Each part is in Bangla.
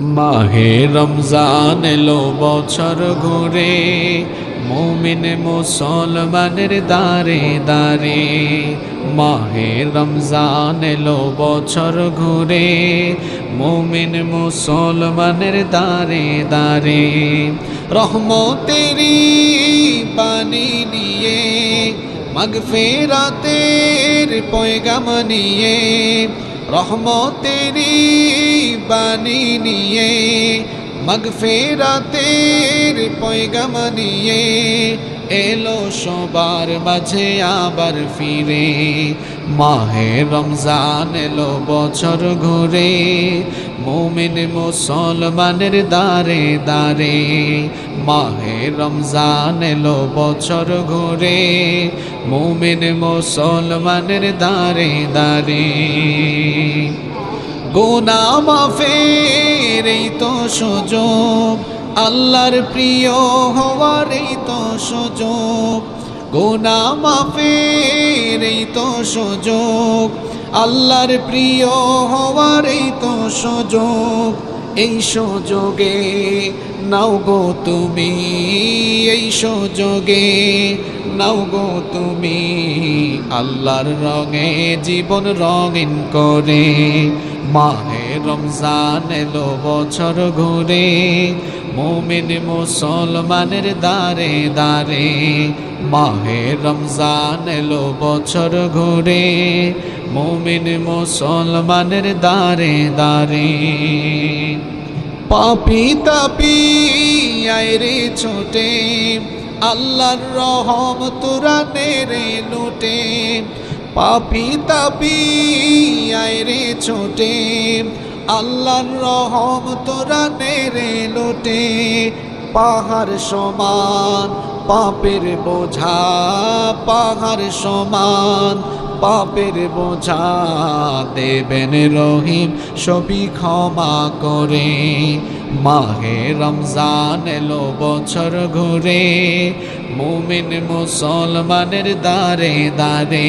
মাহে রমজান এলো বছর ঘুরে, মুমিন মুসলমানের দারে দারে মাহে রমজান এলো বছর ঘুরে, মুমিন মুসলমানের দারে দারে রহমতেরি পানি নিয়ে, মগফেরাতের পয়গাম নিয়ে রহমতেরি বাণী নিয়ে মগফেরাতের পয়গাম নিয়ে এলো সবার মাঝে আবার ফিরে। মাহে রমজান এলো বছর ঘুরে। মোমিন মুসলমানের দারে দারে মাহে রমজান এলো বছর ঘুরে। মোমিন মুসলমানের দারে দারে গোনা মাফের এই তো সুযোগ। আল্লাহর প্রিয় হওয়ার এই তো সুযোগ। গোনা মাফের এই তো সুযোগ। আল্লাহর প্রিয় হওয়ার এই তো সুযোগ। এই সুযোগে নাও গো তুমি, এই সুযোগে নাও গো তুমি। আল্লাহর রঙে জীবন রঙিন করে, মাহে রমজান এলো বছর ঘুরে। মোমিন মুসলমানের দারে দারে মাহে রমজান এলো বছর ঘুরে, মোমিন মুসলমানের দারে দারে পাপি তাপি আয়রে ছোটে, আল্লাহর রহম তোরা নেরে লুটে। পাপি তাপি আয়রে ছোটে আল্লাহর রহম তোরা নেরে লুটে, পাহাড় সমান, পাপের বোঝা, পাহাড় সমান, পাপের বোঝা দেবেন রহিম, সবই ক্ষমা করে। মাহে রমজান এলো বছর ঘুরে, মুমিন মুসলমানের দারে দারে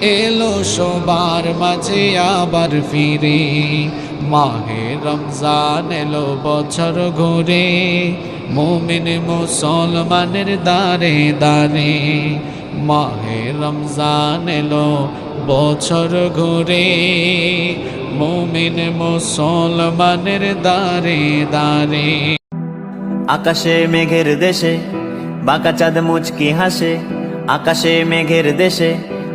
এলো সবার মাঝে আবার ফিরে। মাহে রমজান এলো বছর ঘুরে। মুমিন মুসলমানের দারে দারে মাহে রমজান এলো বছর ঘুরে। মুমিন মুসলমানের দারে দারে আকাশে মেঘের দেশে, বাঁকা চাঁদ মুচকি হাসে। আকাশে মেঘের দেশে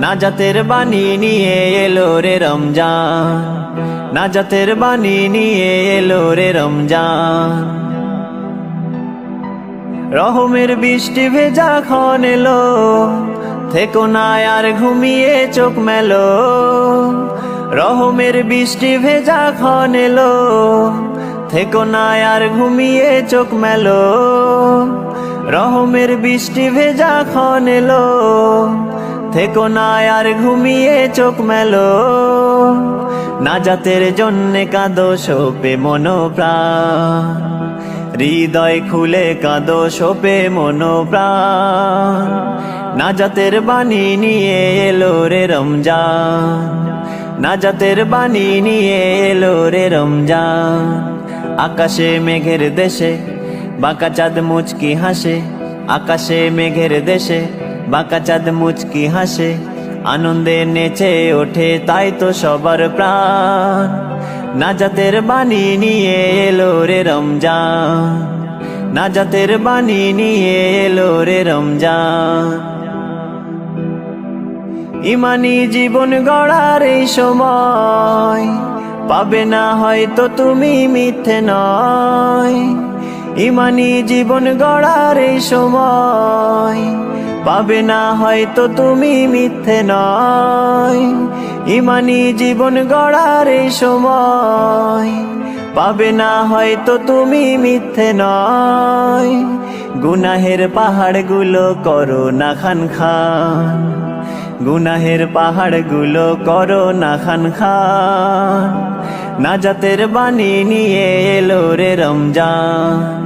নাজাতের বাণী নিয়ে এলো রে রমজান। নাজাতের বাণী নিয়ে এলো রে রমজান। রহমের বৃষ্টি ভেজা খন এলো, থেকো না আর ঘুমিয়ে চোখ মেলো। রহমের বৃষ্টি ভেজা খন এলো, থেকো না আর ঘুমিয়ে চোখ মেলো। রহমের বৃষ্টি ভেজা খন এলো থেকো না আর ঘুমিয়ে চোখ মেলো। না নাজাতের জন্যে কাঁদো সোপে মনোপ্রাণ। হৃদয় খুলে কাঁদো সোপে মনোপ্রাণ। নাজাতের বাণী নিয়ে এলো রে রমজান। নাজাতের বাণী নিয়ে এলো রে রমজান। আকাশে মেঘের দেশে, বাঁকা চাঁদ মুচকি হাসে। আকাশে মেঘের দেশে বাঁকা চাঁদ মুচকি হাসে, আনন্দে নেচে ওঠে, তাই তো সবার প্রাণ। নাজাতের বাণী নিয়ে এলো রে রমজান। নাজাতের বাণী নিয়ে এলো রে রমজান। ইমানি জীবন গড়ার এই সময়, পাবে না হয়তো তুমি মিথ্যে নয়। ইমানি জীবন গড়ার এই সময় পাবে না হয়তো তুমি মিথ্যে নয়। ইমানি জীবন গড়ার এই সময় পাবে না হয়তো তুমি মিথ্যে নয়। গুনাহের পাহাড়গুলো করো না খান খান। গুনাহের পাহাড়গুলো করো না খান খান। নাজাতের বাণী নিয়ে এলো রে রমজান।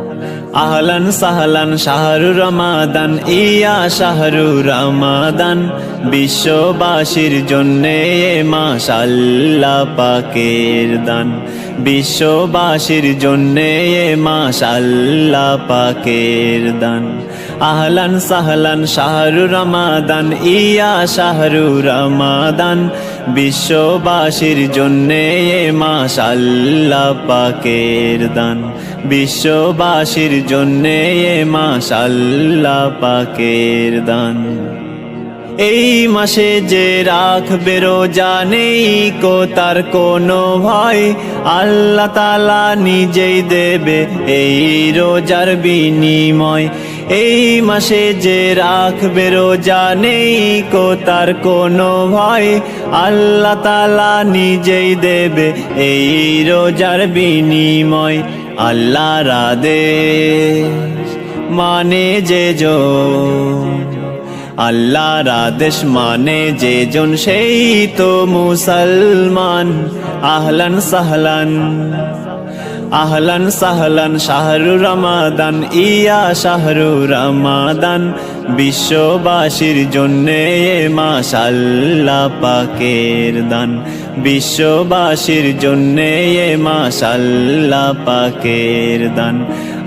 আহলান সাহলান শাহরু রমাদান, ইয়া শাহরু রমাদান। বিশ্ববাসীর জন্যে আল্লাহ পাকের দান। বিশ্ববাসীর জন্যে আল্লাহ পাকের দান। আহলান সাহলান শাহরু রমাদান, ইয়া শাহরু রমাদান। বিশ্ববাসীর জন্যে আল্লাহ পাকের দান। বিশ্ববাসীর জন্যে এ মাস আল্লাহ পাকের দান। এই মাসে যে রাখবে রোজা নেই কো তার কোনো ভয়। আল্লাহ তালা নিজেই দেবে এই রোজার বিনিময়। এই মাসে যে রাখবে রোজা নেই কো তার কোনো ভয়। আল্লাহ তালা নিজেই দেবে এই রোজার বিনিময়। আল্লাহ রাদে মানে যে জো আল্লাহর আদেশ মানে যে জন সেই তো মুসলমান। আহলান সাহলান আহলান সাহলান শাহরু রমাদান, ইয়া শাহরু রমাদান। বিশ্ববাসীর জন্যে আল্লাহ পাকের দান। বিশ্ববাসীর জন্যে আল্লাহ পাকের দান।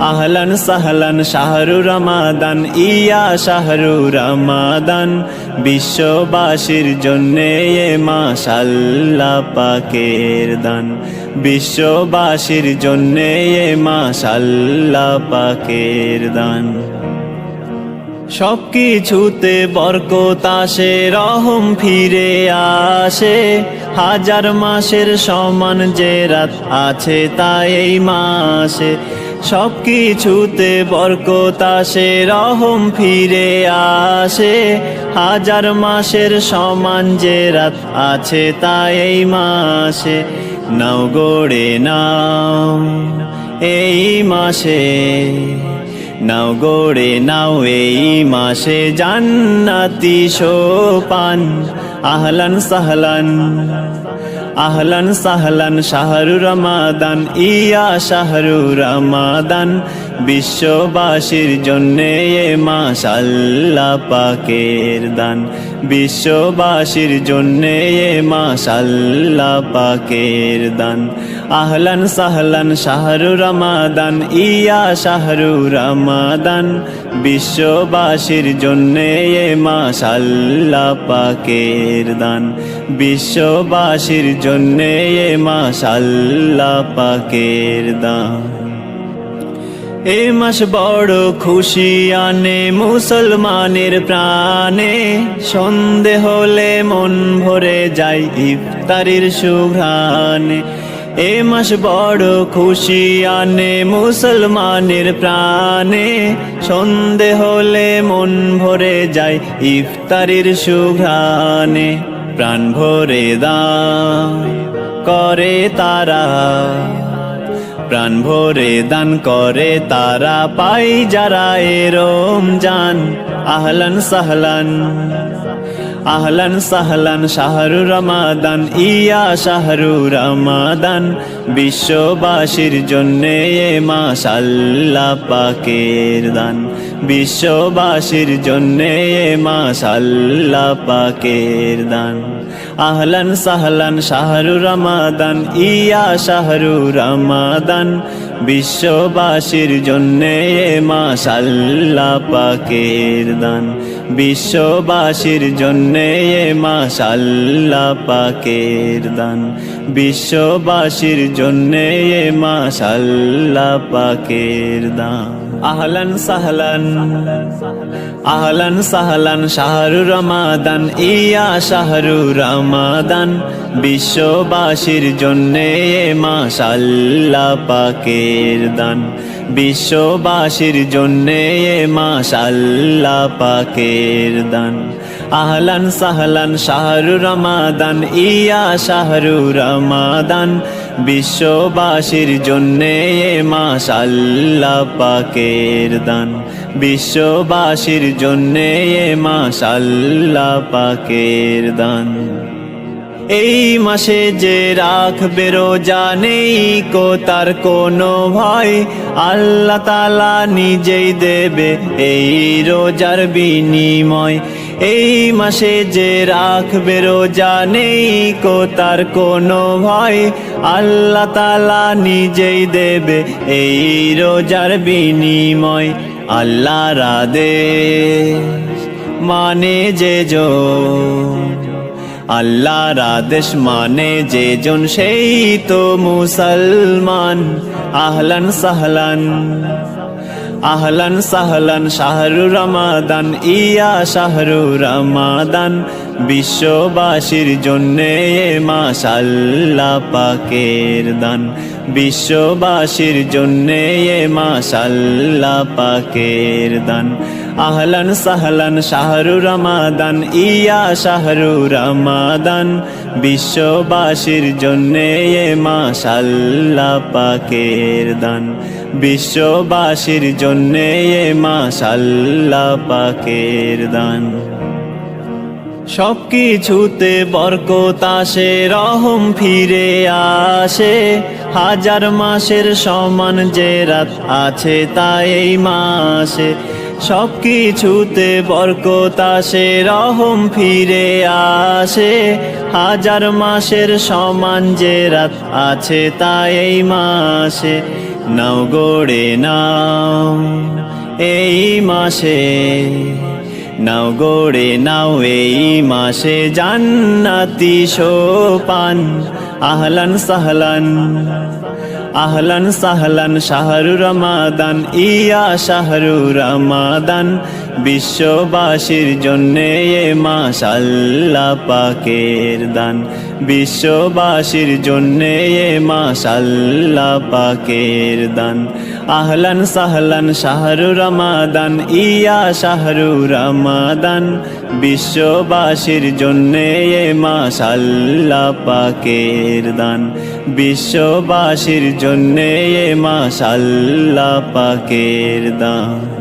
আহলান সাহলান শাহরু রমাদান, ইয়া শাহরু রমাদান। বিশ্ববাসীর জন্যে এ মাস আল্লাহ পাকের দান। বিশ্ববাসীর জন্যে এ মাস আল্লাহ পাকের দান। সব কিছুতে বরকত আসে, রহম ফিরে আসে। হাজার মাসের সমান যে রাত আছে তাই মাসে। সব কিছুতে বরকত আসে, রহম ফিরে আসে। হাজার মাসের সমান যে রাত আছে তাই এই মাসে। নাও গড়ে নাও এই মাসে। নাও গড়ে নাও এই মাসে। জান্নাতি সোপান, আহলান সাহলান। আহলান সাহলান শাহরু রমাদান ইয়া শাহরু রমাদান। বিশ্ববাসীর জন্যে এ মাস আল্লাহ পাকের দান। বিশ্ববাসীর জন্যে এ মাস আল্লাহ পাকের দান। আহলান সাহলান শাহরু রমাদান, ইয়া শাহরু রমাদান। বিশ্ববাসীর জন্যে এ মাস আল্লাহ পাকের দান। বিশ্ববাসীর জন্যে এ মাস আল্লাহ পাকের দান। এ মাস বড় খুশি আনে মুসলমানের প্রাণে। সন্ধে হলে মন ভরে যায় ইফতারির সুঘ্রাণে। এ মাস বড় খুশি আনে মুসলমানের প্রাণে। সন্ধে হলে মন ভরে যায় ইফতারির সুঘ্রাণে। প্রাণ ভরে দান করে তারা। প্রাণ ভরে দান করে তারা পাই যারা এরম জান আহলান সাহলান আহলান সাহলান, শাহরু রমাদান, ইয়া শাহরু রমাদান। বিশ্ববাসীর জন্যে মাশাল্লা পাকের দান। বিশ্ববাসীর জন্যে মাস আল্লাহ পাকের দান। আহলান সাহলান শাহরু রমাদান, ইয়া শাহরু রমাদান। বিশ্ববাসীর জন্যে মাস আল্লাহ পাকের দান। বিশ্ববাসীর জন্যে মাস আল্লাহ পাকের দান। বিশ্ববাসীর জন্যে মাস আল্লাহ পাকের দান। আহলান সাহলান আহলান সাহলান শাহরু রমাদান, ইয়া শাহরু রমাদান, বিশ্ববাসীর জন্যে আল্লাহ পাকের দান। বিশ্ববাসীর জন্যে আল্লাহ পাকের দান। আহলান সাহলান শাহরু রমাদান, ইয়া শাহরু রমাদান বিশ্ববাসীর জন্যে মাস আল্লাহ পাকের দান। বিশ্ববাসীর জন্যে মাস আল্লাহ পাকের দান। এই মাসে যে রাখবে রোজা নেই কো তার কোনো ভয়। আল্লাহ তালা নিজেই দেবে এই রোজার বিনিময়। এই মাসে যে রাখবে রোজা নেই কো তার কোনো ভয়। আল্লাহ তালা নিজেই দেবে এই রোজার বিনিময়। আল্লাহ রাদে মানে যে জো আল্লাহর আদেশ মানে যে জন, সেই তো মুসলমান। আহলান সাহলান। আহলান সাহলান শাহরু রমাদান, ইয়া শাহরু রমাদান। বিশ্ববাসীর জন্যে মাস পাকের দান। বিশ্ববাসীর জন্যে মাস পাকের দান। আহলান সাহলান শাহরু রমাদান, ইয়া শাহরু রমাদান। বিশ্ববাসীর জন্যে মাস পাকের দান। বিশ্ববাসীর জন্যে এ মাস আল্লাহ পাকের দান। সব কিছুতে বরকত আসে, রহম ফিরে আসে। হাজার মাসের সমান যে রাত আছে তাই এই মাসে। সব কিছুতে বরকত আসে, রহম ফিরে আসে। হাজার মাসের সমান যে রাত আছে তাই এই মাসে। নাও গড়ে নাও, এই মাসে। নাও গড়ে নাও, এই মাসে জান্নাতি সোপান। আহলান সাহলান আহলান সাহলান শাহরু রমাদান, ইয়া শাহরু রমাদান। বিশ্ববাসীর জন্যে এ মাস আল্লাহ পাকের দান। বিশ্ববাসীর জন্যে এ মাস আল্লাহ পাকের দান। আহলান সাহলান শাহরু রমাদান, ইয়া শাহরু রমাদান। বিশ্ববাসীর জন্যে এ মাস আল্লাহ পাকের দান। বিশ্ববাসীর জন্যে এ মাস আল্লাহ পাকের দান।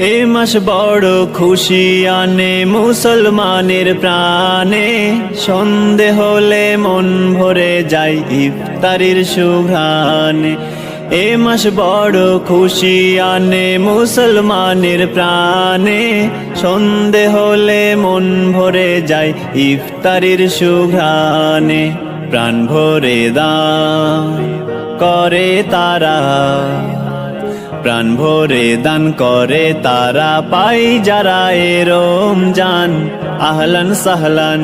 এ মাস বড় খুশি আনে মুসলমানের প্রাণে। সন্ধে হলে মন ভরে যায় ইফতারির সুঘ্রাণে। এ মাস বড় খুশি আনে মুসলমানের প্রাণে। সন্ধে হলে মন ভরে যায় ইফতারির সুঘ্রাণে। প্রাণ ভরে দান করে তারা। প্রাণ ভরে দান করে তারা পাই যারা এরম জান আহলান সাহলান।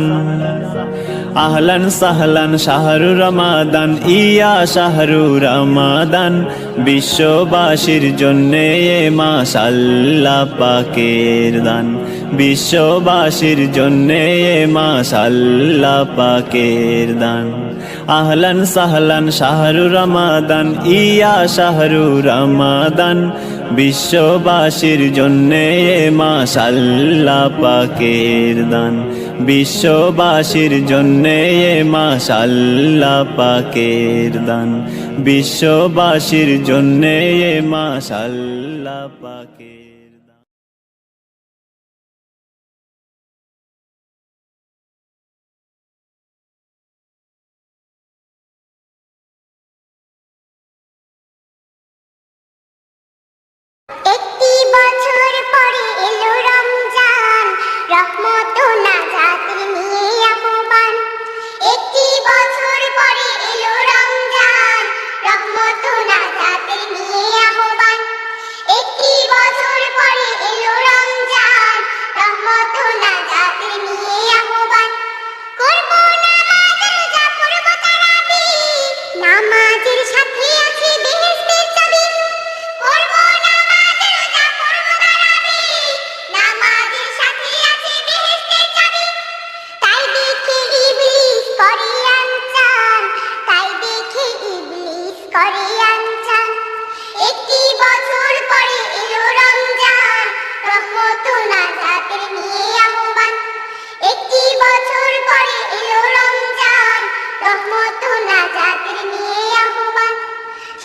আহলান সাহলান শাহরু রমাদান, ইয়া শাহরু রমাদান। বিশ্ববাসীর জন্যে এ মাস আল্লাহ পাকের দান। বিশ্ববাসীর জন্যে এ মাস আল্লাহ পাকের দান। আহলান সাহলান শাহরু রমাদান, ইয়া শাহরু রমাদান। বিশ্ববাসীর জন্যে এ মাস আল্লাহ পাকের দান। বিশ্ববাসীর জন্যে এ মাস আল্লাহ পাকের দান। বিশ্ববাসীর জন্যে এ মাস আল্লাহ পাকের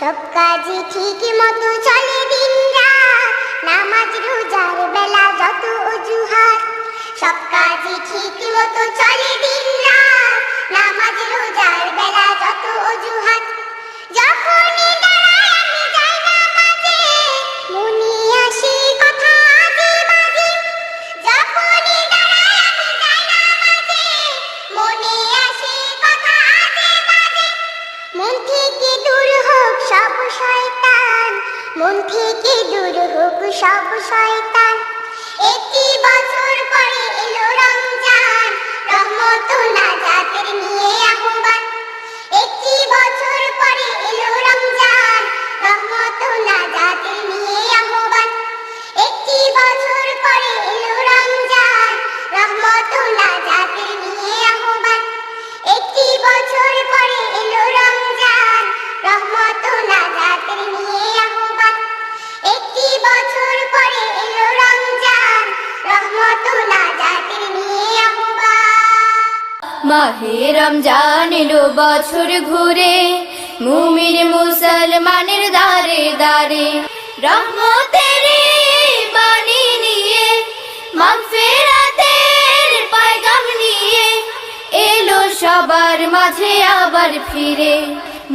সব কাজই ঠিক মতো চলে দিন রাত। নামাজ, রোজার বেলা যত অজুহাত, সব কাজই ঠিক মতো চলে দিন রাত। নামাজ, রোজার বেলা যত অজুহাত, যখনই সব শয়তান। মন থেকে দূর হোক সব শয়তান। একটি বছর পরে এলো রমজান। রহমত নাজাতের নিয়ে আহ্বান একটি বছর রমজান। এলো বছর ঘুরে, মুমিন মুসলমানের দারে দারে রহমতের বাণী নিয়ে, মাগফিরাতের পায়গাম নিয়ে এলো সবার মাঝে আবার ফিরে।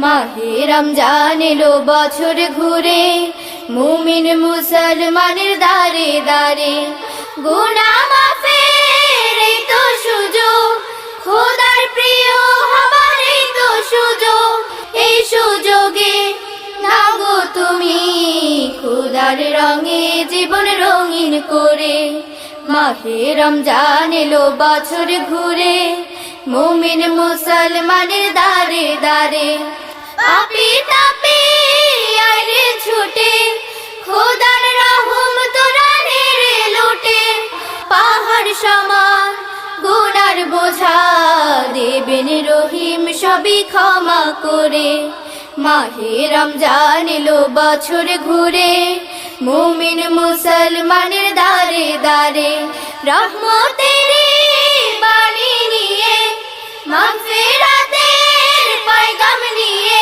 মাহে রমজান এলো বছর ঘুরে মুমিন মুসলমানের দারে দারে গুনা মাফের এই তো সুযোগ, খোদার প্রিয় হবার এই তো সুযোগ, এই সুযোগে নাগো তুমি খোদার রঙে জীবন রঙিন করে, মাহে রমজান এলো বছর ঘুরে, মুমিন মুসলমানের দারে দারে পাপি তাপি ছুটে, খোদার রহম তোরা নেড়ে লুটে, পাহাড় সমান গুনার বোঝা, দেবেন রহিম সবই ক্ষমা করে। মাহে রমজান এলো বছর ঘুরে, মুমিন মুসলমানের দারে দারে রহমতের বাণী নিয়ে, মাগফিরাতের পায়গাম নিয়ে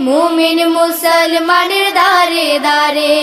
মুমিন মুসলমানের দারে দারে